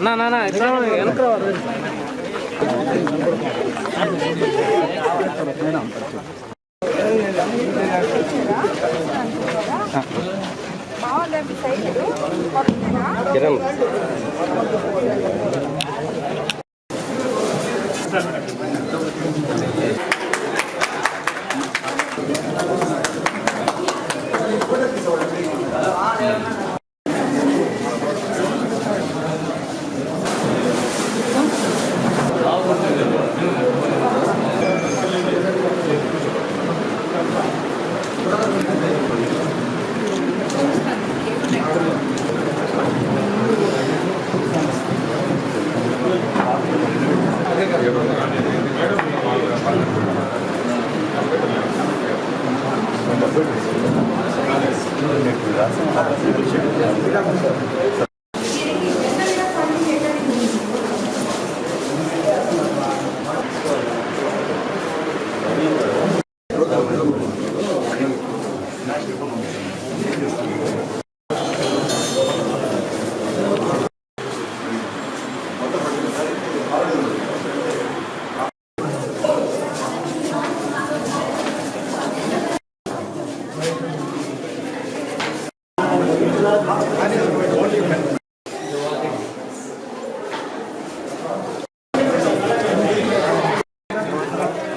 నా నా నా ఇక్కడ వెనక బాగుందండి సైకిల్ కొత్తగా Kiran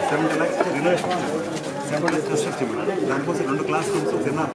seventy lakhs renovation seventy lakhs దానికోసం రెండు క్లాస్ రూమ్స్ తిన్నా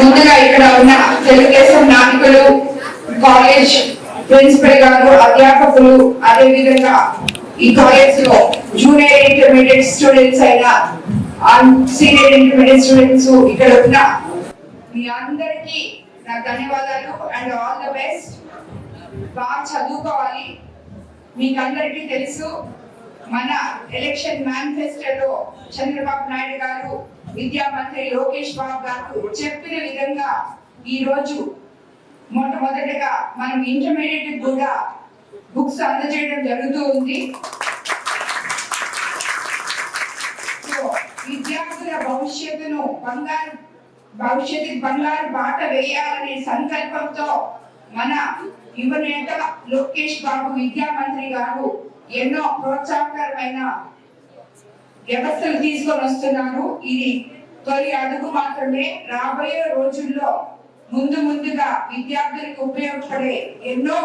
ముందుగా ఇక్కడ ఉన్న తెలుగుదేశం నాయకులు కాలేజ్ ప్రిన్సిపల్ గారు అధ్యాపకులు అదే విధంగా ఈ కాలేజ్లో జూనియర్ ఇంటర్మీడియట్ స్టూడెంట్స్ అయిన సీనియర్ ఇంటర్మీడియట్ స్టూడెంట్స్ ఇక్కడ ఉన్న మీ అందరికీ నా ధన్యవాదాలు అండ్ ఆల్ ద బెస్ట్. బాగా చదువుకోవాలి. మీకు అందరికీ తెలుసు మన ఎలక్షన్ మేనిఫెస్టోలో చంద్రబాబు నాయుడు గారు విద్యా మంత్రి లోకేష్ బాబు గారు చెప్పిన విధంగా ఈ రోజు మొట్టమొదటిగా మనం ఇంటర్మీడియట్ కూడా బుక్స్ అందజేయడం జరుగుతూ ఉంది. విద్యార్థుల భవిష్యత్తును బంగారు భవిష్యత్తు బంగారు బాట వేయాలనే సంకల్పంతో మన యువ నేత లోకేష్ బాబు విద్యా మంత్రి గారు ఎన్నో ప్రోత్సాహకరమైన వ్యవస్థలు తీసుకొని వస్తున్నారు ఇది తొలి అడుగు మాత్రమే. రాబోయే రోజుల్లో ముందు ముందుగా విద్యార్థులకు ఉపయోగపడే ఎన్నో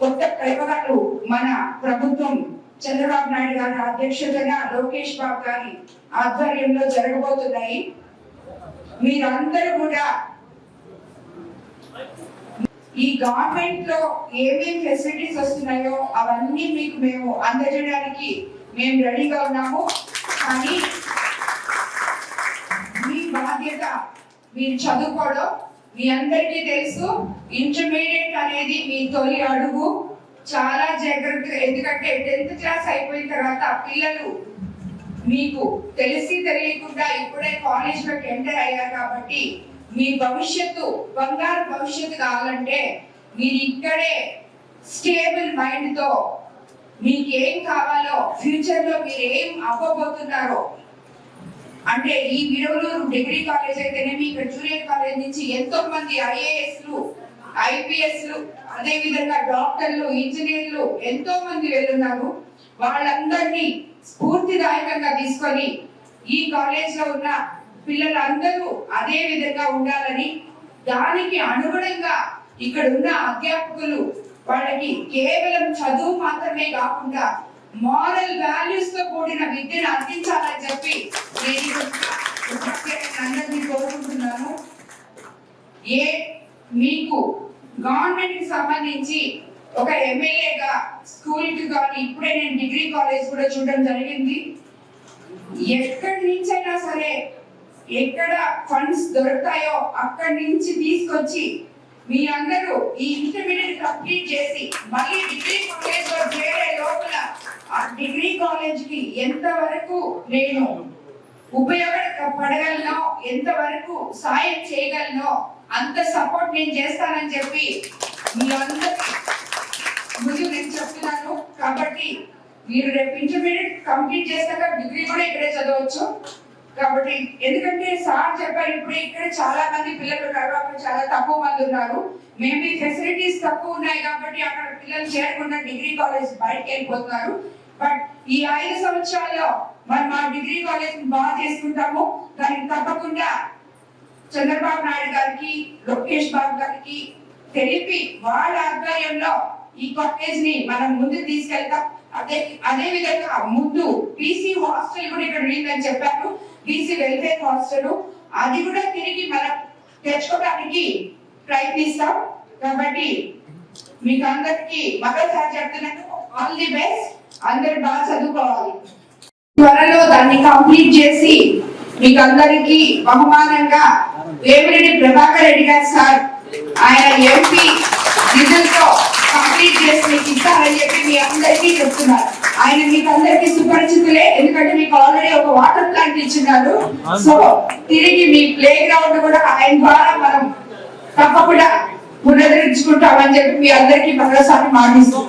కొత్త ప్రయోగాలు మన ప్రభుత్వం చంద్రబాబు నాయుడు గారి అధ్యక్షతన లోకేష్ బాబు గారి ఆధ్వర్యంలో జరగబోతున్నాయి. మీరందరూ కూడా ఈ గవర్నమెంట్లో ఏమేమి ఫెసిలిటీస్ వస్తున్నాయో అవన్నీ మీకు మేము అందజేయడానికి మేము రెడీగా ఉన్నాము. కానీ మీ బాధ్యత మీరు చదువుకోవడం మీ అందరికీ తెలుసు. ఇంటర్మీడియట్ అనేది మీ తొలి అడుగు. చాలా జాగ్రత్తగా ఎందుకంటే టెన్త్ క్లాస్ అయిపోయిన తర్వాత పిల్లలు మీకు తెలిసి తెలియకుండా ఇప్పుడే కాలేజ్లోకి ఎంటర్ అయ్యారు కాబట్టి మీ భవిష్యత్తు బంగారు భవిష్యత్తు కావాలంటే మీరు ఇక్కడే స్టేబుల్ మైండ్తో మీకు ఏం కావాలో ఫ్యూచర్లో మీరు ఏం అవ్వబోతున్నారో. అంటే ఈ విడవలూరు డిగ్రీ కాలేజ్ అయితేనేమి ఇక్కడ జూనియర్ కాలేజ్ నుంచి ఎంతో మంది ఐఏఎస్లు ఐపీఎస్లు అదే విధంగా డాక్టర్లు ఇంజనీర్లు ఎంతో మంది వెళ్తున్నారు వాళ్ళందరినీ స్ఫూర్తిదాయకంగా తీసుకొని ఈ కాలేజ్లో ఉన్న పిల్లలందరూ అదే విధంగా ఉండాలని దానికి అనుగుణంగా ఇక్కడ ఉన్న అధ్యాపకులు వాళ్ళకి కేవలం చదువు మాత్రమే కాకుండా మారల్ వాల్యూస్తో కూడిన విద్యను అందించాలని చెప్పి నేను అందరినీ కోరుకుంటున్నాను. ఏ మీకు గవర్నమెంట్కి సంబంధించి ఒక ఎమ్మెల్యేగా స్కూల్కి కానీ ఇప్పుడే నేను డిగ్రీ కాలేజ్ కూడా చూడడం జరిగింది. ఎక్కడి నుంచైనా సరే ఎక్కడ ఫండ్స్ దొరుకుతాయో అక్కడి నుంచి తీసుకొచ్చి మీ అందరూ ఈ ఇంటర్మీడియట్ కంప్లీట్ చేసి మళ్ళీ డిగ్రీ కాలేజ్లో చేరే లోపల ఆ డిగ్రీ కాలేజ్కి ఎంత వరకు నేను ఉపయోగపడగలనో ఎంత వరకు సాయం చేయగలనో అంత సపోర్ట్ నేను చేస్తానని చెప్పి మీ అందరికి ముందు నేను చెప్తున్నాను. కాబట్టి మీరు రేపు ఇంటర్మీడియట్ కంప్లీట్ చేశాక డిగ్రీ కూడా ఇక్కడే చదవచ్చు. కాబట్టి ఎందుకంటే సార్ చెప్పారు ఇప్పుడు ఇక్కడ చాలా మంది పిల్లలు ఉన్నారు అక్కడ చాలా తక్కువ మంది ఉన్నారు. మేబీ ఫెసిలిటీస్ తక్కువ ఉన్నాయి కాబట్టి అక్కడ పిల్లలు చేరకుండా డిగ్రీ కాలేజ్ బయటకు వెళ్ళిపోతున్నారు. బట్ ఈ ఐదు సంవత్సరాల్లో మనం మా డిగ్రీ కాలేజ్ బాగా చేసుకుంటాము. దానికి తప్పకుండా చంద్రబాబు నాయుడు గారికి లోకేష్ బాబు గారికి తెలిపి వాళ్ళ ఆధ్వర్యంలో ఈ కాలేజ్ని మనం ముందుకు తీసుకెళ్తాం. అదే అదే విధంగా ముందు పీసీ హాస్టల్ కూడా ఇక్కడ అని చెప్పారు. బీసీ వెల్ఫేర్ హాస్టల్ అది కూడా తిరిగి మనం తెచ్చుకోవడానికి ప్రయత్నిస్తాం. కాబట్టి మీకు అందరికి మరోసారి చెప్తున్నాను ఆల్ ది బెస్ట్ అందరు బాగా చదువుకోవాలి. త్వరలో దాన్ని కంప్లీట్ చేసి మీకు అందరికి బహుమానంగా వేమిరెడ్డి ప్రభాకర్ రెడ్డి గారు సార్ ఆయన ఎంపీ నిధులతో కంప్లీట్ చేసి ఇస్తారని చెప్పి మీ అందరికీ చెప్తున్నారు. ఆయన మీకు అందరికీ సుపరిచితులే. ఎందుకంటే మీకు ఆల్రెడీ ఒక వాటర్ ప్లాంట్ ఇచ్చినారు సో తిరిగి మీ ప్లే గ్రౌండ్ కూడా ఆయన ద్వారా మనం తప్పకుండా పునరుద్ధరించుకుంటామని చెప్పి మీ అందరికీ మరోసారి మాటిస్తున్నాం